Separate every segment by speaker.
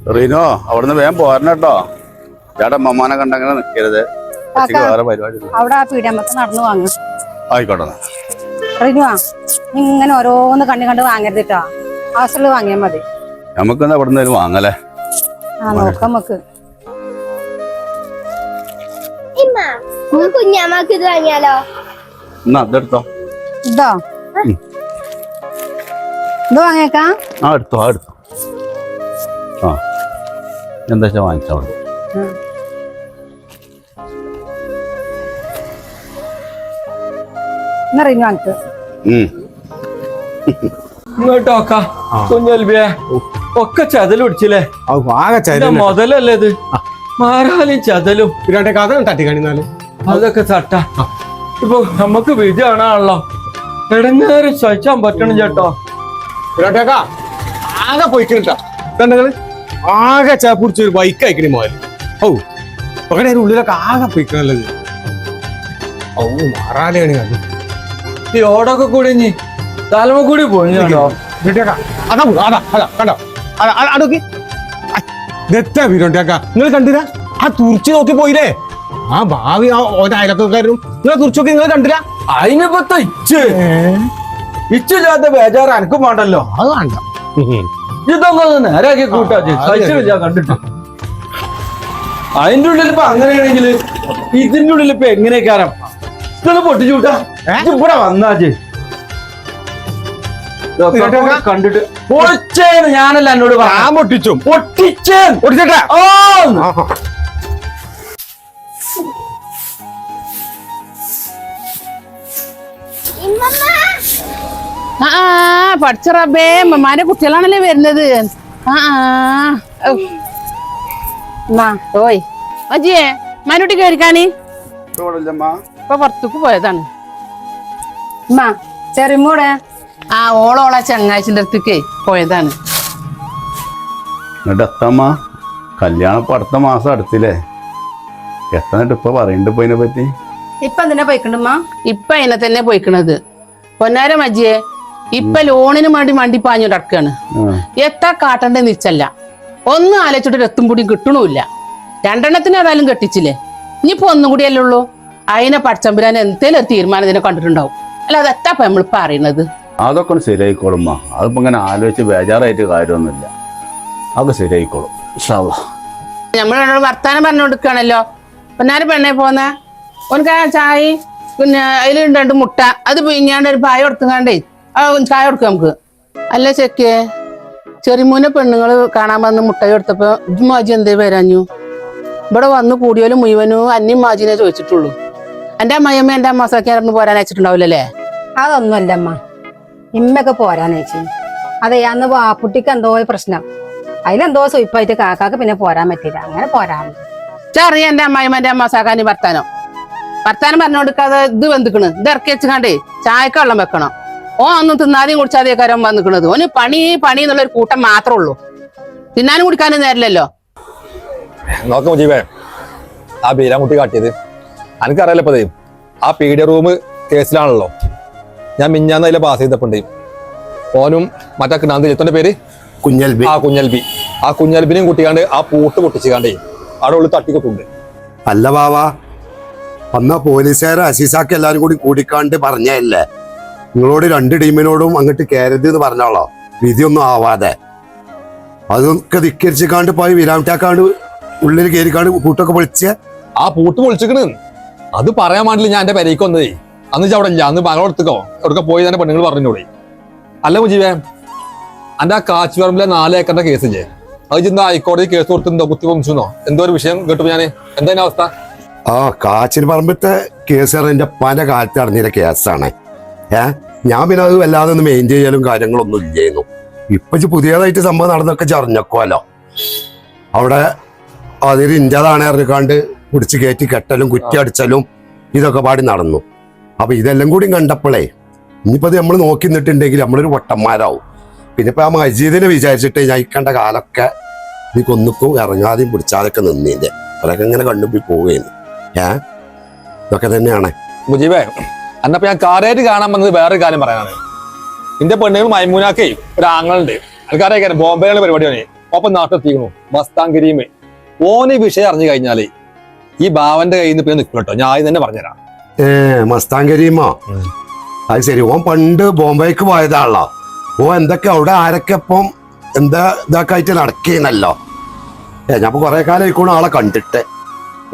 Speaker 1: Reno അവിടുന്ന് വേഗം പോരണം കേട്ടോ. ചേട്ടൻ മമ്മാനെ കണ്ടങ്ങനെ നിൽക്കരുത് ഉച്ചയ്ക്ക് വേറെ പരിപാടി
Speaker 2: അവിടെ ആ പീഡിയമ്പത്ത് നടന്നു വാങ്ങും.
Speaker 1: ആയിക്കോട്ടെ.
Speaker 2: റിനുവാ ഇങ്ങനെ ഓരോന്ന് കണ്ണി കണ്ട് വാങ്ങരുത് കേട്ടോ ആവശ്യമുള്ളത് വാങ്ങിയാൽ മതി.
Speaker 1: നമുക്കെന്നാ ഇവിടുന്ന് ഒരു വാങ്ങലേ?
Speaker 2: ആ നോക്കാം നമുക്ക്.
Speaker 3: ഇമ്മ കുഞ്ഞാമ്മക്ക് ഇത് വാങ്ങിയാലോ?
Speaker 1: എന്നാ അതെടുത്തോ
Speaker 2: ഇതോ? ഇത് വാങ്ങിയേക്കാം.
Speaker 1: ആ എടുത്തോ ആ എടുത്തോ. ആ. എന്താ വെച്ചാൽ വാങ്ങിച്ചാൽ മതി
Speaker 4: ഒക്കെ ചതൽ പിടിച്ചില്ലേ? മുതലല്ലേ ഇത്? മാറാലും ചതലും.
Speaker 5: പിന്നെ കഥ തട്ടി കാണിന്നാൽ.
Speaker 4: അതൊക്കെ തട്ട. ഇപ്പൊ നമുക്ക് വിധി കാണാണല്ലോ ഇടങ്ങേറി സഹിച്ചാൻ പറ്റണം ചേട്ടോ.
Speaker 5: ആകെ പോയിക്കിട്ടാ കണ്ടങ്ങൾ ആകെ ചേപ്പിടിച്ച ഒരു ബൈക്ക് അയക്കണി മോൽ ഔ പകടെ ഉള്ളിലൊക്കെ ആകെ പൊയ്ക്കണല്ലത് ഔ മാറാലെയാണ് അത്.
Speaker 4: ഈ ഓടൊക്കെ കൂടി ഇനി തലമ കൂടി പോയി കേട്ടോ
Speaker 5: അതാ അതാ അതാ കണ്ടോ? അതാ ഇതെത്താ പിന്നോട്ടേക്കാ നിങ്ങൾ കണ്ടില്ല? ആ തുറിച്ച് നോക്കി പോയില്ലേ? ആ ഭാവി ആ ഓരോ അയലക്കാരും നിങ്ങൾ തുറിച്ച് നോക്കി നിങ്ങൾ കണ്ടില്ല?
Speaker 4: അതിനിപ്പത്ത ഇച്ച്. ഇച്ചില്ലാത്ത ബേജാറ് എനിക്കും വേണ്ടല്ലോ.
Speaker 5: അത് വേണ്ട.
Speaker 4: ഇതൊക്കെ ഒന്ന് നേരാക്കി കൂട്ടാച്ച്
Speaker 5: ആ,
Speaker 4: കണ്ടിട്ട്. അതിന്റെ ഉള്ളിൽ ഇപ്പൊ അങ്ങനെയാണെങ്കിൽ ഇതിന്റെ ഉള്ളിൽ ഇപ്പൊ എങ്ങനെയൊക്കെയാരം ഇതൊന്ന് പൊട്ടിച്ചൂട്ടാ ഇവിടെ വന്നാച്ച് കണ്ടിട്ട്. പൊട്ടിച്ചേന്ന് ഞാനല്ല എന്നോട്
Speaker 5: ഞാൻ
Speaker 4: പൊട്ടിച്ചു.
Speaker 5: പൊട്ടിച്ചേ
Speaker 4: പൊട്ടിച്ചേൻ ഓ.
Speaker 3: ഇമ്മമ്മ.
Speaker 6: ആ ആ, പഠിച്ച റബ്ബേ മമ്മാന്റെ കുട്ടികളാണല്ലേ വരുന്നത്. ആ ആ. ഓയ് അജിയേ മാനുട്ടി കേറിക്കാണി.
Speaker 1: ഇപ്പൊ
Speaker 6: പുറത്തേക്ക് പോയതാണ്.
Speaker 2: ഉമ്മ ചെറിമൂടെ
Speaker 6: ആ ഓളോള ചങ്ങാഴ്ചന്റെ അടുത്തേക്ക് പോയതാണ്.
Speaker 1: എന്നിട്ട് എത്തമ്മ? കല്യാണം ഇപ്പൊ അടുത്ത മാസം അടുത്തില്ലേ? എത്തന്നിട്ട് ഇപ്പൊ പറയണ്ട് ഇപ്പൊ ഇതിനെ പറ്റി?
Speaker 2: ഇപ്പൊ എന്തിനാ പോയിക്കണ്ടുമ്മ
Speaker 6: ഇപ്പൊ അതിനെ തന്നെ പോയിക്കണത്. പൊന്നാര മജിയെ ഇപ്പൊ ലോണിന് വേണ്ടി വണ്ടി പാഞ്ഞു
Speaker 1: നടക്കുകയാണ്.
Speaker 6: എത്ര കാട്ടണ്ടേ നിച്ചല്ല ഒന്നും ആലോചിച്ചിട്ട് എത്തും കൂടി കിട്ടണമില്ല രണ്ടെണ്ണത്തിന് ഏതായാലും കെട്ടിച്ചില്ലേ? ഇനിയിപ്പോ ഒന്നും കൂടിയല്ലേ ഉള്ളൂ? അതിനെ പടച്ചമ്പുരാൻ എന്തേലും ഒരു തീരുമാനം ഇതിനെ കണ്ടിട്ടുണ്ടാവും. അല്ല അതെത്താ നമ്മൾ പറയണത്
Speaker 1: അതൊക്കെ ഒന്ന് ശരിയായിക്കോളുമ്മ അതിപ്പോ ഇങ്ങനെ ആലോചിച്ച് ബേജാറായിട്ട് കാര്യമൊന്നുമില്ല. അതൊക്കെ ശരിയായിക്കോളും.
Speaker 6: നമ്മൾ വർത്താനം പറഞ്ഞു കൊടുക്കുകയാണല്ലോ പിന്നാരും പെണ്ണെ പോന്ന? ഓനക്ക് ആ ചായ പിന്നെ അതിൽ രണ്ട് മുട്ട. അത് പിഴിഞ്ഞാണ്ട് ഒരു പായ കൊടുത്തുകാണ്ടേ ചായ കൊടുക്കാം നമുക്ക്. അല്ല ചെക്കേ ചെറിമൂനെ പെണ്ണുങ്ങൾ കാണാൻ വന്ന് മുട്ട കൊടുത്തപ്പോ മാജി എന്തേ വരാഞ്ഞു ഇവിടെ വന്ന് കൂടിയോലും മുഴുവനും അന്യം മാജിനെ ചോദിച്ചിട്ടുള്ളൂ. എന്റെ അമ്മയമ്മ എന്റെ അമ്മാസാക്കി ഇറങ്ങി പോരാൻ അയച്ചിട്ടുണ്ടാവില്ലല്ലേ
Speaker 2: അതൊന്നുമല്ല അമ്മ. ഇമ്മയൊക്കെ അയച്ചു. അതെ അന്ന് വാപ്പുട്ടിക്ക് എന്തോ പ്രശ്നം. അതിലെന്തോ സ്വയിപ്പായിട്ട് കാക്കാക്ക് പിന്നെ പോരാൻ പറ്റില്ല അങ്ങനെ പോരാൻ.
Speaker 6: ചെറിയ എന്റെ അമ്മായിമ്മ എന്റെ അമ്മാസാക്കാനി വർത്താനം. വർത്താനം പറഞ്ഞു കൊടുക്കാതെ ഇത് വെന്തിക്കണ്. ഇത് ഇറക്കി വെച്ചുകാണ്ടേ ചായക്ക് വെള്ളം വെക്കണം. ഓ ഒന്നും തിന്നാതെയും കുടിച്ചാതെ കാര്യം വന്നിക്കണത്. ഓന് പണി പണി എന്നുള്ള ഒരു കൂട്ടം മാത്രമേ ഉള്ളൂ. തിന്നാനും കുടിക്കാനും നേരില്ലല്ലോ
Speaker 7: നോക്കാം ജീവേ ആ ബീരാമുട്ടി കാട്ടിയത്. എനിക്കറിയാലോ ഇപ്പതേ ആ പീഡിയ റൂം കേസിലാണല്ലോ. ഞാൻ മിഞ്ഞാന്ന് അതിലെ പാസ് ചെയ്തപ്പോണ്ട്. ഓനും മറ്റേ കിണാന്ത് ചെത്തോന്റെ പേര്?
Speaker 8: കുഞ്ഞൽബി
Speaker 7: ആ കുഞ്ഞൽബി ആ കുഞ്ഞൽബിനെയും കുട്ടിക്കാണ്ട് ആ പൂട്ട് പൊട്ടിച്ചുകാണ്ടേ അവിടെ ഉള്ളിൽ തട്ടിക്കൊട്ടുണ്ട്
Speaker 8: അല്ല ബാവാ അന്ന പോലീസുകാരെ അസീസാക്ക് എല്ലാരും കൂടി കൂടിക്കാണ്ട് പറഞ്ഞല്ലേ നിങ്ങളോട് രണ്ട് ടീമിനോടും അങ്ങോട്ട് കയറരുത് എന്ന് പറഞ്ഞോളോ വിധിയൊന്നും ആവാതെ. അതൊക്കെ ധിക്കരിച്ചിക്കാണ്ട് പോയി വിരാമിട്ടാക്കാണ്ട് ഉള്ളിൽ കയറിക്കാണ്ട് കൂട്ടൊക്കെ പൊളിച്ച്.
Speaker 7: ആ പൂട്ട് പൊളിച്ചിക്കണ്. അത് പറയാൻ വേണ്ടില്ല ഞാൻ എന്റെ പെരയ്ക്ക് വന്നതേ. അന്ന് അവിടെ ഇല്ല അന്ന് മകളെ അവിടെ പോയി തന്നെ പെണ്ണുങ്ങൾ പറഞ്ഞോളി അല്ല മുജീവേ അന്റെ ആ കാച്ചുപറമ്പിലെ നാല് ഏക്കറിന്റെ കേസില്ലേ അത് ചെന്ന് ഹൈക്കോടതി കേസ് കൊടുത്തുണ്ടോ കുത്തി പൊമിച്ചോ എന്തോ ഒരു വിഷയം കേട്ടു ഞാൻ എന്താ അവസ്ഥ?
Speaker 8: ആ കാച്ചിന് പറമ്പത്തെ കേസ് എന്റെ പല കാലത്ത് അടഞ്ഞ കേസാണ് ഏ? ഞാൻ പിന്നെ അത് വല്ലാതെ ഒന്ന് മെയിൻ ചെയ്യലും കാര്യങ്ങളൊന്നും ഇല്ലായിരുന്നു. ഇപ്പൊ പുതിയതായിട്ട് സംഭവം നടന്നൊക്കെ ചറിഞ്ഞക്കോലോ അവിടെ അതിൽ ഇന്റേതാണ് അറിഞ്ഞാണ്ട് പിടിച്ച് കയറ്റി കെട്ടലും കുറ്റി അടിച്ചലും ഇതൊക്കെ പാടി നടന്നു. അപ്പൊ ഇതെല്ലാം കൂടി കണ്ടപ്പോഴേ ഇനിയിപ്പോ നമ്മൾ നോക്കി നിന്നിട്ടുണ്ടെങ്കിൽ നമ്മളൊരു വട്ടന്മാരാവും. പിന്നെ ഇപ്പൊ ആ മജീദിനെ വിചാരിച്ചിട്ട് ഞാൻ ഇക്കണ്ട കാലൊക്കെ നീ കൊന്നിക്കും ഇറങ്ങാതെയും പിടിച്ചാതൊക്കെ നിന്നിന്റെ അവരൊക്കെ ഇങ്ങനെ കണ്ടുപോയി പോവുകയാണ് ഏ? ഇതൊക്കെ തന്നെയാണ്.
Speaker 7: മുജീബേ അന്നപ്പോ ഞാൻ കാര്യമായിട്ട് കാണാൻ വന്നത് വേറൊരു കാര്യം പറയാനാണ്. എന്റെ പെണ്ണുങ്ങൾ മൈമൂനാക്കേ ഒരു ആങ്ങളുണ്ട്. എനിക്കറിയാം ബോംബെയിലുള്ള പരിപാടിയാണ്. ഒപ്പം നാട്ടിലെത്തിക്കണു മസ്താൻ കരീമ് ഓന് വിഷയം അറിഞ്ഞു കഴിഞ്ഞാൽ ഈ ബാവന്റെ കയ്യിൽ നിന്ന് പിന്നെ നിൽക്കും കേട്ടോ. ഞാൻ ആദ്യം തന്നെ പറഞ്ഞുതരാം.
Speaker 8: ഏ
Speaker 7: ഉം.
Speaker 8: അത് ശരി. ഓൻ പണ്ട് ബോംബെക്ക് പോയതാണല്ലോ. ഓ എന്തൊക്കെ അവിടെ ആരൊക്കെ ഇപ്പം എന്താ ഇതൊക്കെ ആയിട്ട് നടക്കുന്നല്ലോ. ഏ ഞാൻ കുറെ കാലം ആയിക്കോണു ആളെ കണ്ടിട്ട്.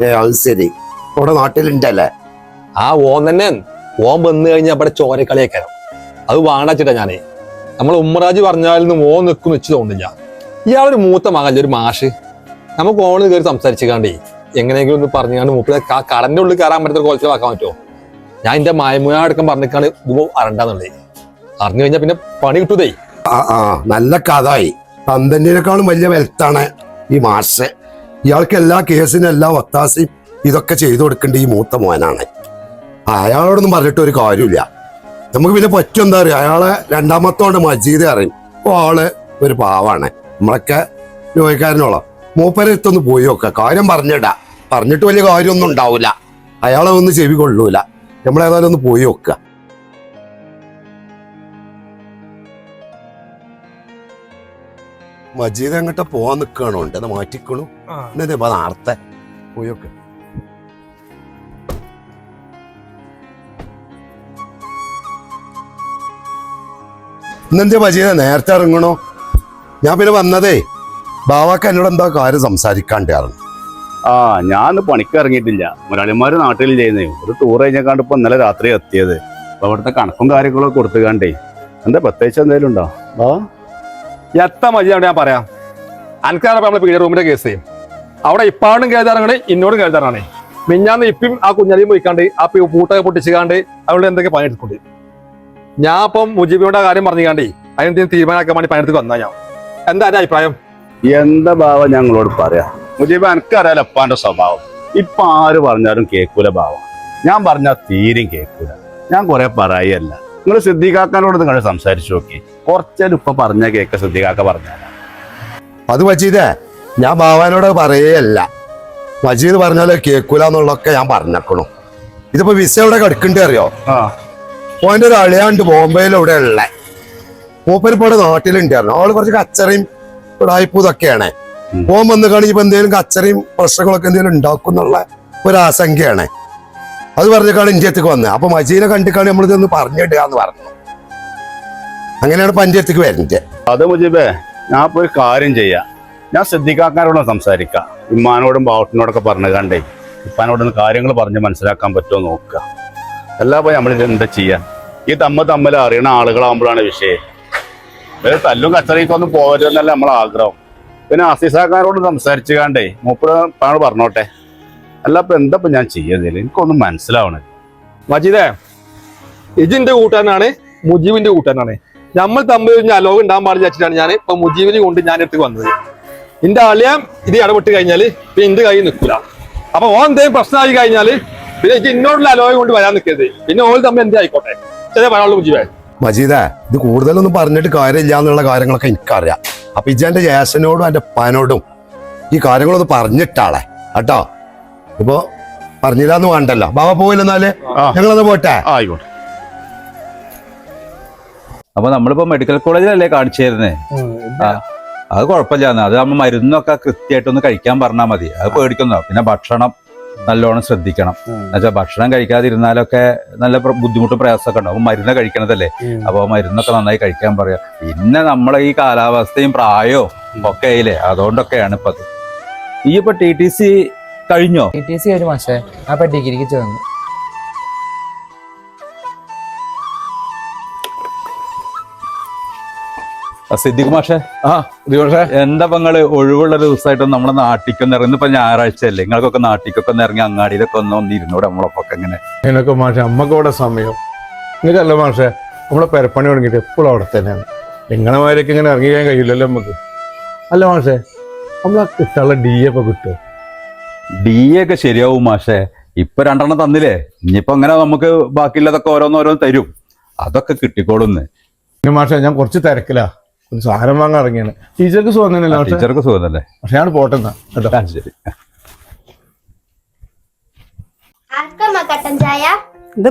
Speaker 8: ഏ അത് ശരി. ഇവിടെ നാട്ടിലുണ്ടല്ലേ?
Speaker 7: ആ ഓൻ തന്നെ ഓൻ വന്നു കഴിഞ്ഞാൽ അവിടെ ചോരക്കളിയേക്കാരം അത് വാണച്ചിട്ടാ ഞാനേ. നമ്മൾ ഉമ്മറാജ് പറഞ്ഞാലും ഓൻ നിൽക്കും വെച്ച് തോന്നില്ല ഇയാളൊരു മൂത്ത മകല്ലേ ഒരു മാഷ്. നമുക്ക് ഓണിൽ കയറി സംസാരിച്ചിക്കാണ്ടേ. എങ്ങനെയെങ്കിലും ഒന്ന് പറഞ്ഞുകൊണ്ട് മൂപ്പിലെ ആ കടന്റെ ഉള്ളിൽ കയറാൻ പറ്റുന്ന കോലത്തിലാക്കാൻ പറ്റുമോ? ഞാൻ എന്റെ മായമുയ അടക്കം പറഞ്ഞിക്കാണ് ഇത് അറിയണ്ടെന്നുള്ളേ അറിഞ്ഞു കഴിഞ്ഞാൽ പിന്നെ പണി കിട്ടൂതേ.
Speaker 8: ആ ആ നല്ല കഥായി തന്തന്റെക്കാളും വലിയ വെൽത്താണ് ഈ മാഷ്. ഇയാൾക്ക് എല്ലാ കേസിനും എല്ലാ ഒത്താശയും ഇതൊക്കെ ചെയ്തു കൊടുക്കേണ്ട ഈ മൂത്ത മോനാണ്. അയാളോടൊന്നും പറഞ്ഞിട്ട് ഒരു കാര്യമില്ല. നമുക്ക് പിന്നെ പറ്റും എന്താ പറയുക അയാളെ രണ്ടാമത്തോണ്ട് മജീദ് അറിയും അപ്പൊ ആൾ ഒരു പാവാണ്. നമ്മളൊക്കെ ജോലിക്കാരനോളം മൂപ്പരത്തൊന്ന് പോയി നോക്കുക കാര്യം പറഞ്ഞിടാ. പറഞ്ഞിട്ട് വലിയ കാര്യമൊന്നും ഉണ്ടാവില്ല അയാളെ ഒന്ന് ചെവി കൊള്ളൂല. നമ്മളേതായാലും ഒന്ന് പോയി നോക്കുക മജീദ് അങ്ങോട്ട് പോവാൻ നിൽക്കണോ ഉണ്ട് അത് മാറ്റിക്കണു എന്നെ നേരത്തെ പോയി പോയൊക്കെ ഇന്നെന്താ മജീദ? നേരത്തെ ഇറങ്ങണോ? ഞാൻ പിന്നെ വന്നതേ ബാവാക്ക എന്നോട് എന്താ കാര്യം സംസാരിക്കാണ്ടായിരുന്നു
Speaker 1: ആ ഞാൻ പണിക്ക് ഇറങ്ങിയിട്ടില്ല. മുരാളിമാര് നാട്ടിൽ ചെയ്യുന്നേ ഒരു ടൂർ കഴിഞ്ഞാണ്ട് ഇപ്പൊ ഇന്നലെ രാത്രി എത്തിയത്. അപ്പൊ അവിടുത്തെ കണക്കും കാര്യങ്ങളൊക്കെ കൊടുത്തുകാണ്ടേ എന്താ പ്രത്യേകിച്ച് എന്തെങ്കിലും ഉണ്ടോ? ആ
Speaker 7: എത്ര മതിയാണ് ഞാൻ പറയാം. അനക്കാണ് നമ്മളെ പീഡിയ റൂമിന്റെ കേസ് അവിടെ ഇപ്പാടും കേതാറങ്ങണേ ഇന്നോടും കേൾതാറാണ് മിഞ്ഞാന്ന് ഇപ്പം ആ കുഞ്ഞാലിയും പോയിക്കാണ്ട് ആ പൂട്ടൊക്കെ പൊട്ടിച്ചുകാണ്ട് അവളുടെ എന്തൊക്കെ പണിയെടുക്കുന്നുണ്ട് ഞാൻ അപ്പം മുജീബിയുടെ കാര്യം പറഞ്ഞുകാണ്ടേ അതിനെന്തെങ്കിലും തീരുമാനമാക്കാൻ വേണ്ടി പണിയെടുത്ത് വന്നാ ഞാൻ. എന്താ എന്റെ അഭിപ്രായം?
Speaker 1: എന്താ ഭാവ ഞങ്ങളോട് പറയാ? മുജീബ് എനിക്കറിയാലോ അപ്പാന്റെ സ്വഭാവം. ഇപ്പൊ ആര് പറഞ്ഞാലും കേക്കൂല ഭാവ ഞാൻ പറഞ്ഞാൽ തീരും കേൾക്കൂല ഞാൻ കുറെ പറയല്ല. നിങ്ങൾ സിദ്ധികാക്കാനോട് നിങ്ങൾ സംസാരിച്ചു നോക്കി. കുറച്ചാലും ഇപ്പൊ പറഞ്ഞ കേക്ക സിദ്ധികാക്ക പറഞ്ഞാല.
Speaker 8: അത് മജീദേ ഞാൻ ബാവാനോട് പറയല്ല. മജീദ് പറഞ്ഞാലോ കേൾക്കൂല എന്നുള്ളതൊക്കെ ഞാൻ പറഞ്ഞേക്കണു. ഇതിപ്പോ വിസ എവിടെ കിടക്കണ്ടേ അറിയോ?
Speaker 1: ആ.
Speaker 8: ഓന്റെ ഒരു അളിയാണ്ട് ബോംബെയിൽ ഇവിടെ ഉള്ള. മൂപ്പരിപ്പോ നാട്ടിലുണ്ടായിരുന്നു ആൾ കുറച്ച് കച്ചറയും ഉടായ്പൂ ഇതൊക്കെയാണ്. ഓൻ വന്ന് കാണിപ്പോ എന്തെങ്കിലും കച്ചറയും പ്രശ്നങ്ങളൊക്കെ എന്തെങ്കിലും ഉണ്ടാക്കും എന്നുള്ള ഒരു ആശങ്കയാണ്. അത് പറഞ്ഞേക്കാണ് ഇന്ത്യത്തേക്ക് വന്നത് അപ്പൊ മജീനെ കണ്ടിക്കാണ് നമ്മൾ ഇതൊന്ന് പറഞ്ഞിടുക എന്ന് പറഞ്ഞു. അങ്ങനെയാണ് പഞ്ചായത്തേക്ക് വരുന്നത്
Speaker 1: അത് മുജീബേ ഞാൻ ഇപ്പൊ ഒരു കാര്യം ചെയ്യാം. ഞാൻ ശ്രദ്ധിക്കാക്കാരോട് സംസാരിക്കാം. ഇമ്മാനോടും ബാവട്ടിനോടൊക്കെ പറഞ്ഞു കണ്ടേ ഇപ്പാനോടൊന്ന് കാര്യങ്ങൾ പറഞ്ഞ് മനസ്സിലാക്കാൻ പറ്റുമോ നോക്കുക. അല്ല പോയി നമ്മളിത് എന്താ ചെയ്യാ? ഈ തമ്മ തമ്മിൽ അറിയണ ആളുകളാകുമ്പോഴാണ് വിഷയം. ഇവർ തല്ലും കച്ചറയ്ക്കൊന്നും പോകരുതെന്നല്ല നമ്മളെ ആഗ്രഹം. പിന്നെ അസീസാക്കാരോട് സംസാരിച്ചു കണ്ടേ മൂപ്പര് താങ്കൾ പറഞ്ഞോട്ടെ. അല്ല ഇപ്പൊ എന്താ ഞാൻ ചെയ്യതില്ല എനിക്കൊന്നും മനസ്സിലാവണേ
Speaker 7: മജീദേ ഇജിന്റെ കൂട്ടാനാണ് മുജീബിന്റെ കൂട്ടാനാണ് നമ്മൾ തമ്മിൽ അലോകം ഉണ്ടാകാൻ പാടില്ല വെച്ചിട്ടാണ് ഞാൻ ഇപ്പൊ മുജീബിനെ കൊണ്ട് ഞാൻ എടുത്ത് വന്നത്. എന്റെ ആളിയാം ഇത് ഇടപെട്ട് കഴിഞ്ഞാൽ പിന്നെ എന്റെ കൈ നിൽക്കില്ല അപ്പൊ ഓൻ എന്തെങ്കിലും പ്രശ്നമായി കഴിഞ്ഞാൽ പിന്നെ എനിക്ക് ഇന്നോടുള്ള അലോകം കൊണ്ട് വരാൻ നിൽക്കരുത്. പിന്നെ ഓൾ തമ്മിൽ എന്തേ ആയിക്കോട്ടെ? ചെറിയ പറയാനുള്ളൂ മുജീബേ.
Speaker 8: മജീദ ഇത് കൂടുതലൊന്നും പറഞ്ഞിട്ട് കാര്യമില്ല എന്നുള്ള കാര്യങ്ങളൊക്കെ എനിക്കറിയാം. അപ്പൊ ഇജന്റെ ജേസനോടും എന്റെ ഉപ്പാനോടും ഈ കാര്യങ്ങളൊന്ന് പറഞ്ഞിട്ടാളെ. കേട്ടോ? ഇപ്പൊ പറഞ്ഞില്ലാന്ന് വേണ്ടല്ലോ. ബാബ
Speaker 1: പോയില്ലെന്നാൽ.
Speaker 8: ഞങ്ങളത് പോട്ടെ?
Speaker 1: ആയിക്കോട്ടെ.
Speaker 9: അപ്പൊ നമ്മളിപ്പോ മെഡിക്കൽ കോളേജിലല്ലേ കാണിച്ചു തരുന്നേ അത് കുഴപ്പമില്ലാന്ന്. അത് നമ്മൾ മരുന്നൊക്കെ കൃത്യമായിട്ടൊന്ന് കഴിക്കാൻ പറഞ്ഞാൽ മതി. അത് പേടിക്കുന്നോ പിന്നെ ഭക്ഷണം നല്ലോണം ശ്രദ്ധിക്കണം. എന്നുവെച്ചാൽ ഭക്ഷണം കഴിക്കാതിരുന്നാലൊക്കെ നല്ല ബുദ്ധിമുട്ടും പ്രയാസമൊക്കെ ഉണ്ടാവും. അപ്പൊ മരുന്ന് കഴിക്കണതല്ലേ? അപ്പോൾ മരുന്നൊക്കെ നന്നായി കഴിക്കാൻ പറയാം. പിന്നെ നമ്മളെ ഈ കാലാവസ്ഥയും പ്രായവും ഒക്കെ ആയില്ലേ അതുകൊണ്ടൊക്കെയാണ് ഇപ്പത്. ഈ ഇപ്പൊ ടി ടി സി കഴിഞ്ഞോ?
Speaker 10: ടി ടി സി ഒരു മാസേ അപ്പൊ ഡിഗ്രിക്ക് ചേർന്നു.
Speaker 9: സിദ്ദിഖ് മാഷേ.
Speaker 5: ആ ദിവസേ
Speaker 9: എന്താ പങ്ങൾ ഒഴിവുള്ള ദിവസമായിട്ട് നമ്മുടെ നാട്ടിക്കൊന്ന് ഇറങ്ങി? ഇന്നിപ്പോ ഞായറാഴ്ച അല്ലേ നിങ്ങൾക്കൊക്കെ നാട്ടിക്കൊക്കെ ഒന്ന് ഇറങ്ങി അങ്ങാടിയിലൊക്കെ ഒന്ന് ഒന്നിരുന്നൂടെ നമ്മളൊക്കെ ഇങ്ങനെ.
Speaker 5: എന്നൊക്കെ മാഷെ അമ്മക്കൂടെ സമയം. നിങ്ങൾക്കല്ല മാഷെ നമ്മളെ പെരപ്പണി തുടങ്ങിയിട്ട് എപ്പോഴും അവിടെ തന്നെയാണ്. നിങ്ങളെ മാരൊക്കെ ഇങ്ങനെ ഇറങ്ങിക്കാൻ കഴിയില്ലല്ലോ നമുക്ക്. അല്ല മാഷെ നമ്മളെ കിട്ടാനുള്ള ഡി എ ഒക്കെ കിട്ടുമോ
Speaker 9: ഡി എ ഒക്കെ ശരിയാവും മാഷെ. ഇപ്പൊ രണ്ടെണ്ണം തന്നില്ലേ? ഇനിയിപ്പോ അങ്ങനെ നമുക്ക് ബാക്കിയുള്ളതൊക്കെ ഓരോന്നോരോന്ന് തരും. അതൊക്കെ കിട്ടിക്കോളുന്ന്.
Speaker 5: മാഷെ ഞാൻ കുറച്ച് തിരക്കിലാ. സാധനം വാങ്ങാൻ ഇറങ്ങിയാണ്. ടീച്ചർക്ക് സുഖം തന്നെയല്ലേ
Speaker 9: ടീച്ചർക്ക് സുഖം തന്നെ.
Speaker 5: പക്ഷെ ഞാൻ പോട്ടെ കേട്ടോ.
Speaker 9: ശരി.
Speaker 2: ഇത്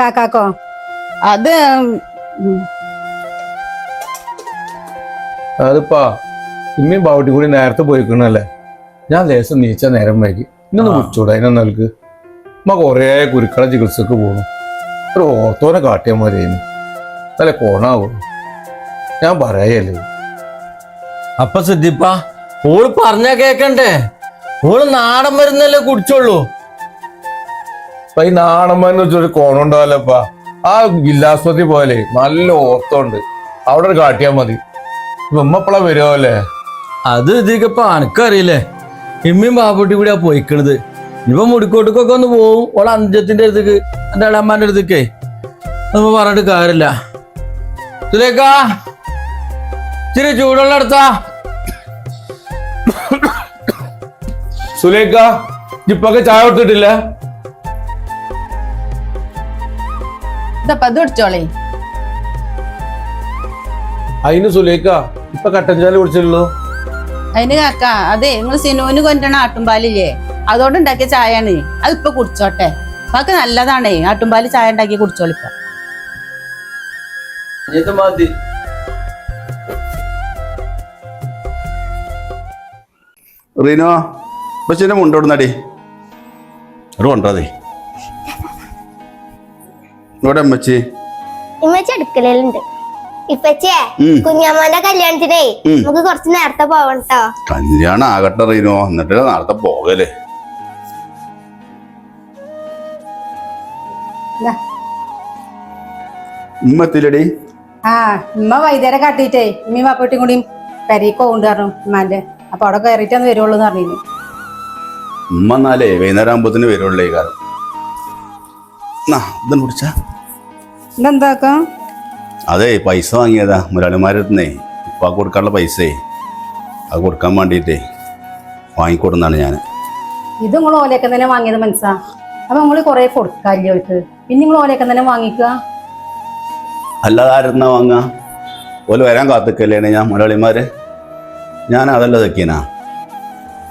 Speaker 2: കാക്കാക്കോ?
Speaker 6: അത്
Speaker 5: ഇമ്മയും ബാവട്ടി കൂടി നേരത്തെ പോയിക്കണല്ലേ? ഞാൻ ലേശം നീച്ച നേരം വൈകി. ഇന്നൊന്ന് കുറിച്ചൂടാ അതിനെ നൽകു ഉമ്മ കുറേ കുരുക്കള ചികിത്സക്ക് പോകണം ഒരു ഓത്തോനെ കാട്ടിയാൽ മതിയെന്ന് അല്ല കോണാവും? ഞാൻ പറയല്ലേ?
Speaker 4: അപ്പൊ സിദ്ധിപ്പ ഓൾ പറഞ്ഞ കേക്കണ്ടേ? ഓൾ നാടൻ മരുന്നല്ലേ കുടിച്ചോളൂ.
Speaker 5: അപ്പൊ ഈ മരുന്ന് വെച്ചൊരു കോണുണ്ടാവല്ലപ്പാ? ആ ജില്ലാസ്പത്രി പോലെ നല്ല ഓർത്തോണ്ട്. അവിടെ ഒരു കാട്ടിയാൽ മതി. ഇപ്പൊ ഉമ്മപ്പള വരുമല്ലേ
Speaker 4: അത് ഇതിപ്പോ അനക്കറിയില്ലേ? ഇമ്മയും ബാപ്പുട്ടി കൂടിയാ പോയിക്കണത്. ഇപ്പൊ മുടിക്കോട്ടുക്കൊക്കെ ഒന്ന് പോവും. ഓളെ അഞ്ചത്തിന്റെ അടുത്തേക്ക് എന്റെ ഇളമ്മാന്റെ അടുത്തേക്കേ. നമ്മ പറഞ്ഞിട്ട് കാര്യമില്ല. സുലേക്കാ ഇച്ചിരി ചൂടുള്ള അടുത്താ
Speaker 5: സുലേഖ ഇപ്പൊക്കെ ചായ കൊടുത്തിട്ടില്ല?
Speaker 6: അയിന്
Speaker 5: അതിന് സുലേഖ ഇപ്പൊ കട്ടൻ ചായ കുടിച്ചിട്ടുള്ളൂ?
Speaker 6: അതിന് കാക്ക അതെ നിങ്ങൾ സിനുവിന് കൊണ്ടണ ആട്ടുംപാലില്ലേ? അതോടെ ഉണ്ടാക്കിയ ചായയാണ്. അതിപ്പോ കുടിച്ചോട്ടെ. അതൊക്കെ നല്ലതാണേ ആട്ടുംപാൽ ചായ ഉണ്ടാക്കി കുടിച്ചോളിപ്പ
Speaker 1: റീനോ പക്ഷെ മുണ്ടോടുന്നടി ഒരു ഇവിടെ അമ്മച്ചി?
Speaker 3: ഇമ്മച്ചി അടുക്കളയിലുണ്ട്. ഇപ്പച്ചേ. കുഞ്ഞമ്മന്റെ കല്യാണത്തിനേ നമുക്ക് കുറച്ച് നേരത്തെ പോവണ്ടോ
Speaker 1: കല്യാണം ആകട്ടെ റീനോ. എന്നിട്ട് നേരത്തെ പോകലേ ഉമ്മത്തിലടി
Speaker 2: ആ ഉമ്മ വൈകുന്നേരം കാട്ടിട്ടേ ഉമ്മയും വാപ്പട്ടിയും കൂടിയും പെരീക്കോ ഉണ്ട് പറഞ്ഞു ഉമ്മാന്റെ. അപ്പൊ അവിടെ കയറിയിട്ടാന്ന് വരുള്ളൂ എന്ന് പറഞ്ഞു
Speaker 1: ഉമ്മ എന്നാലേ വൈകുന്നേരം ആകുമ്പോത്തിന് വരുള്ളേ കാരണം
Speaker 2: ഇതെന്താക്കാ
Speaker 1: അതെ പൈസ വാങ്ങിയതാ. മുരാളിമാരുന്നേ ഇപ്പം ആ കൊടുക്കാനുള്ള പൈസയെ അത് കൊടുക്കാൻ വേണ്ടിയിട്ടേ വാങ്ങിക്കൊടുന്നാണ് ഞാൻ
Speaker 2: ഇത് നിങ്ങൾ ഓലയൊക്കെ തന്നെ വാങ്ങിയത് മനസ്സാ. അപ്പം നിങ്ങൾ കുറേ കൊടുക്കാല്ലേ അവർക്ക് പിന്നെ നിങ്ങൾ ഓലയൊക്കെ തന്നെ വാങ്ങിക്കുക?
Speaker 1: അല്ലാതെ ആരുന്നാ വാങ്ങുക? ഓൽ വരാൻ കാത്തിക്കല്ലേണ് ഞാൻ മുരാളിമാര്? ഞാൻ അതല്ല തെക്കീനാ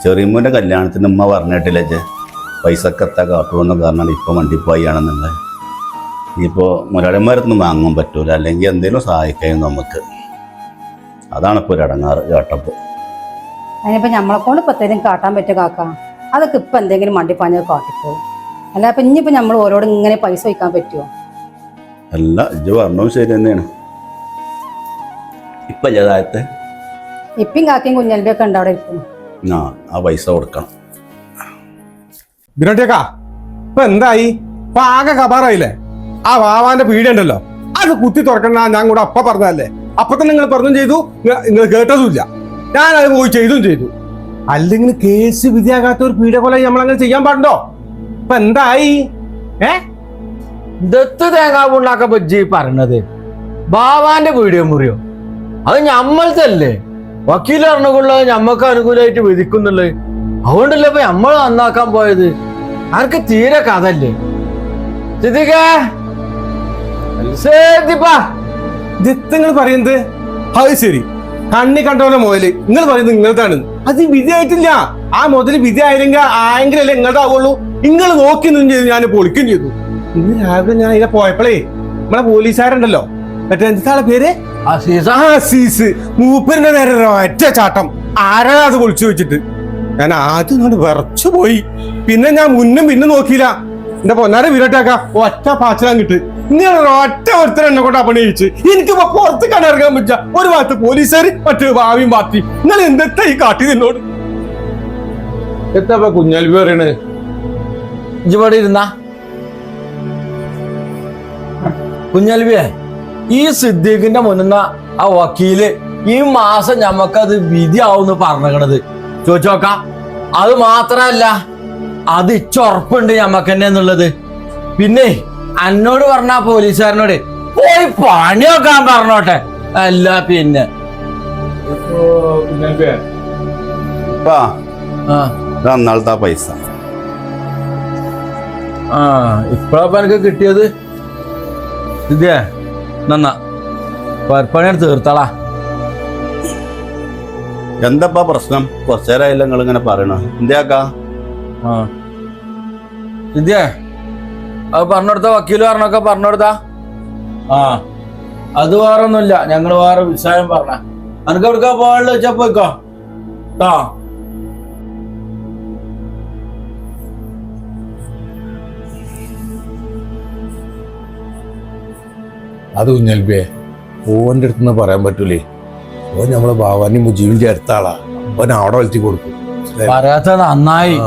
Speaker 1: ചെറിയമ്മൂന്റെ കല്യാണത്തിന് ഉമ്മ പറഞ്ഞിട്ടില്ലേ പൈസക്കെത്താ കാട്ടുമെന്ന് പറഞ്ഞാൽ ഇപ്പം വണ്ടിപ്പായാണെന്നുള്ളത് ഇനിയിപ്പോൾ മുരാളിമാരൊന്നും വാങ്ങാൻ പറ്റൂല. അല്ലെങ്കിൽ എന്തെങ്കിലും സഹായിക്കാനും നമുക്ക്. അതാണ് ഇപ്പോൾ ഒരു അടങ്ങാറ് കേട്ടപ്പോൾ
Speaker 2: അതിനിപ്പോൾ നമ്മളെ കൊണ്ട് ഇപ്പോൾ എന്തെങ്കിലും കാട്ടാൻ പറ്റുക കാക്ക അതൊക്കെ ഇപ്പം എന്തെങ്കിലും മണ്ടി കാട്ടിപ്പോകും അല്ല അപ്പം ഇനിയിപ്പോൾ നമ്മൾ ഓരോട് ഇങ്ങനെ പൈസ വയ്ക്കാൻ പറ്റുമോ
Speaker 1: അല്ല ഇജ് പറഞ്ഞതും ശരി തന്നെയാണ്. ഇപ്പം ഇല്ലാതായത്തെ
Speaker 2: ഇപ്പം കാക്കയും കുഞ്ഞലിന്റെ ഒക്കെ ഉണ്ട് അവിടെ ഇരിക്കുന്നു.
Speaker 1: ആ ആ പൈസ കൊടുക്കണം.
Speaker 5: ബിനോട്ടിയക്കാ ഇപ്പൊ എന്തായി? ഇപ്പം ആകെ കബാറായില്ലേ? ആ വാവാന്റെ പീഡ ഉണ്ടല്ലോ അത് കുത്തി തുറക്കണ്ട ഞാൻ കൂടെ അപ്പ പറഞ്ഞതല്ലേ. അപ്പൊ തന്നെ നിങ്ങൾ പറഞ്ഞു ചെയ്തു നിങ്ങൾ കേട്ടതുമില്ല. ഞാൻ അത് പോയി ചെയ്തും ചെയ്തു. അല്ലെങ്കിൽ കേസ് വിധിയാകാത്ത ഒരു പീഡ പോലെ നമ്മൾ അങ്ങനെ ചെയ്യാൻ പാടുണ്ടോ? ഇപ്പൊ എന്തായി? ഏ?
Speaker 4: ദത്ത് തേങ്ങാ പുണ്ണാക്ക പറ്റി പറഞ്ഞത് ബാവാന്റെ വീഡിയോ മുറിയോ? അത് ഞമ്മൾത്തല്ലേ വക്കീൽ അറിഞ്ഞുകൊള്ള ഞമ്മക്ക് അനുകൂലമായിട്ട് വിധിക്കുന്നുള്ളത് അതുകൊണ്ടല്ലേ ഇപ്പൊ നമ്മൾ നന്നാക്കാൻ പോയത്? ആർക്ക് തീരെ കഥല്ലേ സിദ്ദിപ്പാ
Speaker 5: നിങ്ങൾ പറയുന്നത്? അത് ശരി. കണ്ണി കണ്ടോലെ മുതൽ. നിങ്ങൾ പറയുന്നത് നിങ്ങളതാണ് അത് വിധിയായിട്ടില്ല. ആ മുതൽ വിധി ആയില്ലെങ്കിൽ ആയെങ്കിലല്ലേ നിങ്ങളുടെ ആവുള്ളൂ നിങ്ങൾ നോക്കി നിന്ന് ചെയ്തു ഞാൻ പൊളിക്കുകയും ചെയ്തു. ഇന്ന് രാവിലെ ഞാൻ ഇതിനെ പോയപ്പോഴേ നമ്മളെ പോലീസുകാരുണ്ടല്ലോ. മറ്റേ എന്താ പേര്?
Speaker 4: അസീസ.
Speaker 5: മൂപ്പരിന്റെ നേരെ ഒറ്റ ചാട്ടം. ആരാ അത് പൊളിച്ചു വെച്ചിട്ട്? ഞാൻ ആദ്യം വിറച്ചു പോയി. പിന്നെ ഞാൻ മുന്നും പിന്നും നോക്കിയില്ല. എന്റെ പൊന്നാരെ വിരട്ടാക്ക ഒറ്റ പാച്ചലാൻ കിട്ട്. നിങ്ങൾ ഒറ്റ ഒരുത്തരം എന്നെ കൊണ്ട് അപണയിച്ച് എനിക്ക് ഇപ്പൊ പുറത്ത് കണ്ടിറങ്ങാൻ പറ്റില്ല. ഒരു ഭാഗത്ത് പോലീസുകാർ മറ്റൊരു ഭാവിയും പാർട്ടി നിങ്ങൾ എന്തെത്താ ഈ കാട്ടി നിന്നോട്? എത്താ കുഞ്ഞാലി പറയണേ?
Speaker 4: ഇവിടെ ഇരുന്ന? കുഞ്ഞൽവിയെ ഈ സിദ്ദീഖിന്റെ മുന്നുന്ന ആ വക്കീൽ ഈ മാസം ഞമ്മക്കത് വിധിയാവും പറഞ്ഞത് ചോദിച്ചോക്ക. അത് മാത്രല്ല അത് ഇച്ചുറപ്പുണ്ട് ഞമ്മക്ക് തന്നെ എന്നുള്ളത്. പിന്നെ എന്നോട് പറഞ്ഞ പോലീസുകാരനോട് പോയി പണി വെക്കാൻ പറഞ്ഞോട്ടെ. അല്ല പിന്നെ.
Speaker 1: അന്നാളത്തെ പൈസ.
Speaker 4: ആ ഇപ്പഴാ എനിക്ക് കിട്ടിയത്? ഇതേ നന്നാ പരപ്പണിയാണ് തീർത്താളാ.
Speaker 1: എന്താ പ്രശ്നം? കുറച്ചേരായില്ല നിങ്ങൾ ഇങ്ങനെ പറയണ. എന്തിയാക്കാ?
Speaker 4: ആ. ഇതേ അത് പറഞ്ഞെടുത്ത വക്കീൽ പറഞ്ഞൊക്കെ പറഞ്ഞെടുത്താ ആ അത് വേറെ ഒന്നുമില്ല ഞങ്ങൾ വേറെ വിഷയം പറഞ്ഞ. അനക്ക് എവിടുക്കാ പോകാനുള്ള വെച്ചാ പോയിക്കോ. ആ.
Speaker 11: അത് കുഞ്ഞൽബിയെ ഓന്റെ അടുത്തുനിന്ന് പറയാൻ പറ്റൂലേ. ഓൻ നമ്മളെ ഭാവാനി മുജീവിന്റെ അടുത്താളാ അവൻ ഓൻ അവിടെ വളർത്തി കൊടുക്കും.
Speaker 4: പറയാത്ത നന്നായി.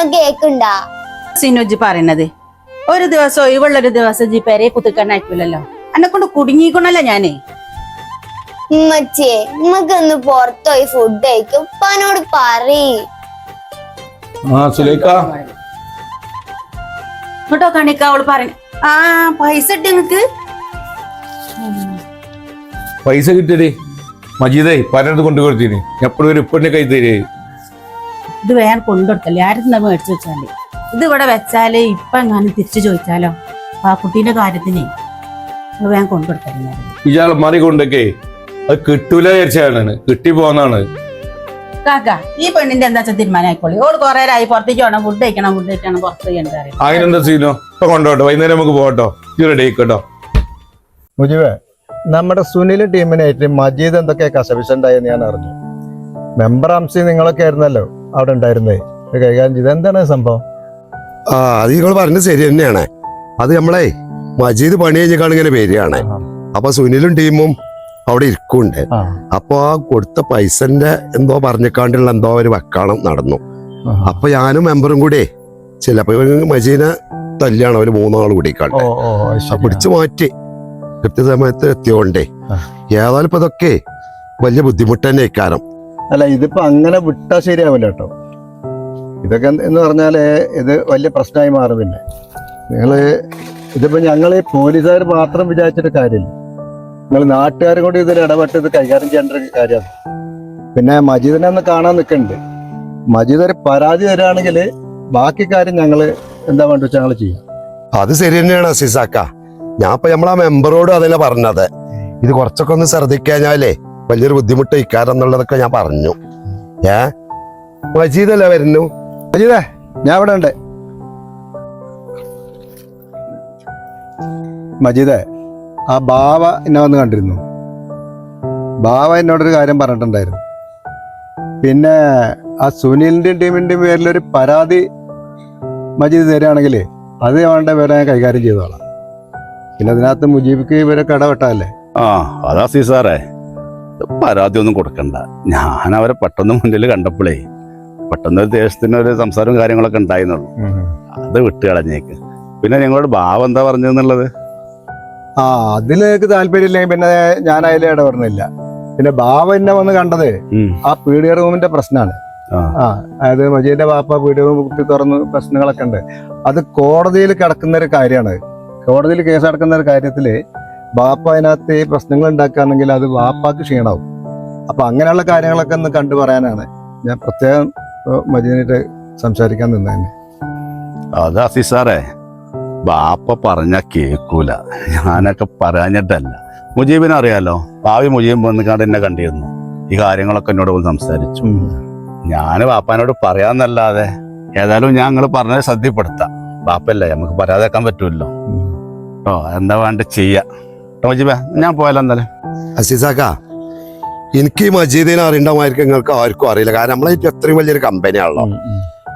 Speaker 3: നിങ്ങൾ കേക്കുണ്ടാ?
Speaker 12: സിനുജി പറയണത്. ഒരു ദിവസം ഒഴിവുള്ള ഒരു ദിവസം ജി പെരെ കുത്തിക്കണ്ണാക്കൂലല്ലോ എന്നെ കൊണ്ട് കുടുങ്ങിക്കണല്ലോ ഞാനേ.
Speaker 3: ഉമ്മച്ചേ ഉമ്മക്കൊന്ന് പുറത്തുപോയി ഫുഡ് കഴിക്കും. ഉപ്പാനോട് പറയ്.
Speaker 4: ആ സുലേഖ.
Speaker 12: ഇങ്ങോട്ടോ കണിക്ക അവൾ പറഞ്ഞു ആ പൈസ ഇട്ട് നിങ്ങക്ക്
Speaker 11: പൈസ കിട്ടിയേ മജീദേ പരണത് കൊണ്ടു കൊടുത്തിന്. എപ്പോഴും ഒരു ഇപ്പഴിന്റെ കൈ തരേ.
Speaker 12: ഇത് വേറെ കൊണ്ടുകൊടുക്കല്ലേ? ആരും മേടിച്ചു വെച്ചാലേ? ഇത് ഇവിടെ വെച്ചാൽ ഇപ്പൊ എങ്ങാനും തിരിച്ചു ചോദിച്ചാലോ? ആ കുട്ടീന്റെ കാര്യത്തിനെ വേഗം കൊണ്ടുകൊടുത്തല്ലേ
Speaker 11: ഇയാൾ മാറി കൊണ്ടൊക്കെ അത് കിട്ടൂല വിചാരിച്ചാണ്. കിട്ടി പോന്നാണ്.
Speaker 12: കാക്ക ഈ പെണ്ണിന്റെ എന്താ വെച്ചാൽ തീരുമാനമായിക്കോളി? ഓൾ കുറെ ആയി പുറത്തേക്ക് വേണം ഫുഡ് കഴിക്കണം ഫുഡ് കഴിക്കണം പുറത്ത് കാര്യം
Speaker 11: അതിനെന്താ സീനോ? ഇപ്പൊ കൊണ്ടോട്ടോ. വൈകുന്നേരം നമുക്ക് പോകട്ടോ. റെഡി ആയിക്കോട്ടോ.
Speaker 13: മുജീബേ നമ്മുടെ സുനിൽ ടീമിനായിട്ട് മജീദ് എന്തൊക്കെ കസവിച്ചുണ്ടായെന്ന് ഞാൻ അറിഞ്ഞു. മെമ്പർ അംസി നിങ്ങളൊക്കെ ആയിരുന്നല്ലോ. അവിടെ ഉണ്ടായിരുന്നേ? കൈകാര്യം ചെയ്ത്. എന്താണ് സംഭവം?
Speaker 8: ആ അത് നിങ്ങൾ പറഞ്ഞത് ശരി തന്നെയാണ്. അത് നമ്മളെ മജീദ് പണി കഴിഞ്ഞാണ് ഇങ്ങനെ വരികയാണ്. അപ്പൊ സുനിലും ടീമും അവിടെ ഇരിക്കുന്നുണ്ട്. അപ്പൊ ആ കൊടുത്ത പൈസന്റെ എന്തോ പറഞ്ഞേക്കാണ്ടുള്ള എന്തോ ഒരു വക്കാളം നടന്നു. അപ്പൊ ഞാനും മെമ്പറും കൂടെ ചിലപ്പോ മജീദിനെ മജീനെ തല്ലാണ് അവർ മൂന്നാൾ കൂടി
Speaker 13: ഓ
Speaker 8: കണ്ടത്
Speaker 13: ഓ
Speaker 8: പിടിച്ചു മാറ്റി. കൃത്യസമയത്ത് എത്തിയോണ്ടേ. ഏതായാലും ഇപ്പൊ ഇതൊക്കെ വലിയ ബുദ്ധിമുട്ട് തന്നെ ഇക്കാരം
Speaker 13: അല്ല ഇതിപ്പോ അങ്ങനെ വിട്ടാ ശരിയാവില്ല കേട്ടോ. ഇതൊക്കെ എന്ന് പറഞ്ഞാൽ ഇത് വലിയ പ്രശ്നമായി മാറും പിന്നെ. നിങ്ങൾ ഇതിപ്പോ ഞങ്ങൾ പോലീസുകാർ മാത്രം വിചാരിച്ചിട്ട് കാര്യമില്ല. നിങ്ങൾ നാട്ടുകാരും കൂടി ഇതിൽ ഇടപെട്ട് ഇത് കൈകാര്യം ചെയ്യേണ്ട ഒരു കാര്യമാണ്. പിന്നെ മജീദിനെ ഒന്ന് കാണാൻ നിൽക്കുന്നുണ്ട് മജീദ് ഒരു പരാതി തരാണെങ്കിൽ ബാക്കി കാര്യം ഞങ്ങൾ എന്താ വേണ്ട വെച്ചാൽ ഞങ്ങൾ ചെയ്യാം.
Speaker 8: അത് ശരി തന്നെയാണ് അസീസാക്ക ഞാൻ ഇപ്പൊ നമ്മളാ മെമ്പറോട് അതല്ല പറഞ്ഞത്. ഇത് കുറച്ചൊക്കെ ഒന്ന് ശ്രദ്ധിക്കാഞ്ഞാലേ വലിയൊരു ബുദ്ധിമുട്ട് ഇക്കാരം എന്നുള്ളതൊക്കെ ഞാൻ പറഞ്ഞു. ഏ? മജീദല്ലേ വരുന്നു?
Speaker 13: മജീദേ ഞാൻ ഇവിടെ ഉണ്ട്. മജീദേ ആ ബാവ എന്നെ വന്ന് കണ്ടിരുന്നു. ബാവ എന്നോടൊരു കാര്യം പറഞ്ഞിട്ടുണ്ടായിരുന്നു. പിന്നെ ആ സുനിലിന്റെയും ടീമിന്റെയും പേരിലൊരു പരാതി മജീദ് തരികയാണെങ്കിൽ അത് വേണ്ട പേരെ ഞാൻ കൈകാര്യം ചെയ്തോളാം. പിന്നെ അതിനകത്ത് മുജീബിക്ക് ഇവരൊക്കെ കടവെട്ടാല്ലേ?
Speaker 1: ആ അതാ സാറേ. പരാതി ഒന്നും കൊടുക്കണ്ട. ഞാൻ അവരെ പെട്ടെന്ന് മുന്നിൽ കണ്ടപ്പോഴേ പെട്ടെന്ന് ഒരു ദേശത്തിന് ഒരു സംസാരവും കാര്യങ്ങളൊക്കെ ഉണ്ടായിരുന്നുള്ളൂ. അത് വിട്ട് കളഞ്ഞേക്ക്. പിന്നെ ഞങ്ങളോട് ഭാവം എന്താ പറഞ്ഞെന്നുള്ളത്
Speaker 13: ആ അതിലേക്ക് താല്പര്യമില്ലെങ്കിൽ പിന്നെ ഞാൻ അതിലെ ഇടപെടുന്നില്ല. പിന്നെ ബാവ എന്നെ വന്ന് കണ്ടത് ആ പീഡിയ റൂമിന്റെ പ്രശ്നമാണ്
Speaker 1: ആ.
Speaker 13: അതായത് മജീദിന്റെ ബാപ്പ പീഡിയ റൂം കുത്തി തുറന്ന് പ്രശ്നങ്ങളൊക്കെ ഉണ്ട്. അത് കോടതിയിൽ കിടക്കുന്ന ഒരു കാര്യമാണ്. കോടതിയിൽ കേസ് നടക്കുന്ന ഒരു കാര്യത്തിൽ ബാപ്പ അതിനകത്ത് ഈ പ്രശ്നങ്ങൾ ഉണ്ടാക്കുകയാണെങ്കിൽ അത് വാപ്പാക്ക് ക്ഷീണാവും അപ്പൊ അങ്ങനെയുള്ള കാര്യങ്ങളൊക്കെ ഒന്ന് കണ്ടു പറയാനാണ്. ഞാൻ പ്രത്യേകം മജീനായിട്ട് സംസാരിക്കാൻ സംസാരിക്കാൻ നിന്നതന്നെ
Speaker 1: അത് സാറേ ബാപ്പ പറഞ്ഞ കേക്കൂല. ഞാനൊക്കെ പറഞ്ഞിട്ടല്ല മുജീബിനെ അറിയാലോ? ഭാവി മുജീബ് വന്നിക്കാണ്ട് എന്നെ കണ്ടിരുന്നു. ഈ കാര്യങ്ങളൊക്കെ എന്നോട് സംസാരിച്ചു. ഞാൻ ബാപ്പാനോട് പറയാന്നല്ലാതെ ഏതായാലും ഞാൻ നിങ്ങൾ പറഞ്ഞത് ശ്രദ്ധപ്പെടുത്താം. ബാപ്പല്ലേ നമുക്ക് പറയാതെക്കാൻ പറ്റുമല്ലോ ഓ എന്താ വേണ്ട ചെയ്യാ. മുജീബേ ഞാൻ പോയാലോ എന്തായാലും
Speaker 8: അസീസാക്ക എനിക്ക് ഈ മജീദിനെ അറിയണ്ടാമായിരിക്കും നിങ്ങൾക്ക് ആർക്കും അറിയില്ല. കാരണം നമ്മളെ അത്രയും വലിയൊരു കമ്പനിയാണല്ലോ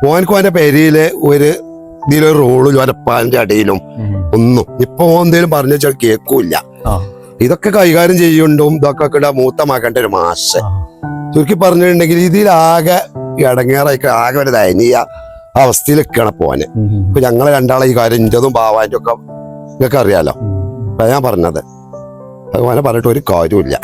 Speaker 8: ഓനക്കും അവന്റെ പേരിൽ ഒരു ഇതിലൊരു റോളും ഒരപ്പാന്റെ അടിയിലും ഒന്നും. ഇപ്പൊ ഓന്തേലും എന്തേലും പറഞ്ഞു വെച്ചാൽ കേൾക്കൂല ഇതൊക്കെ കൈകാര്യം ചെയ്യുണ്ടും ഇതൊക്കെ ഇട മൂത്തമാക്കേണ്ട ഒരു മാസ് ചുരുക്കി പറഞ്ഞിട്ടുണ്ടെങ്കിൽ ഇതിലാകെ ഇടങ്ങേറായി ആകെ ഒരു ദയനീയ അവസ്ഥയിൽ നിൽക്കണം പോന് ഇപ്പൊ ഞങ്ങളെ രണ്ടാളെ ഈ കാര്യം ഇഞ്ചതും ഭാവാന്റെ ഒക്കെ നിങ്ങൾക്ക് അറിയാലോ ഞാൻ പറഞ്ഞത്. ഭഗവാനെ പറഞ്ഞിട്ട് ഒരു കാര്യമില്ല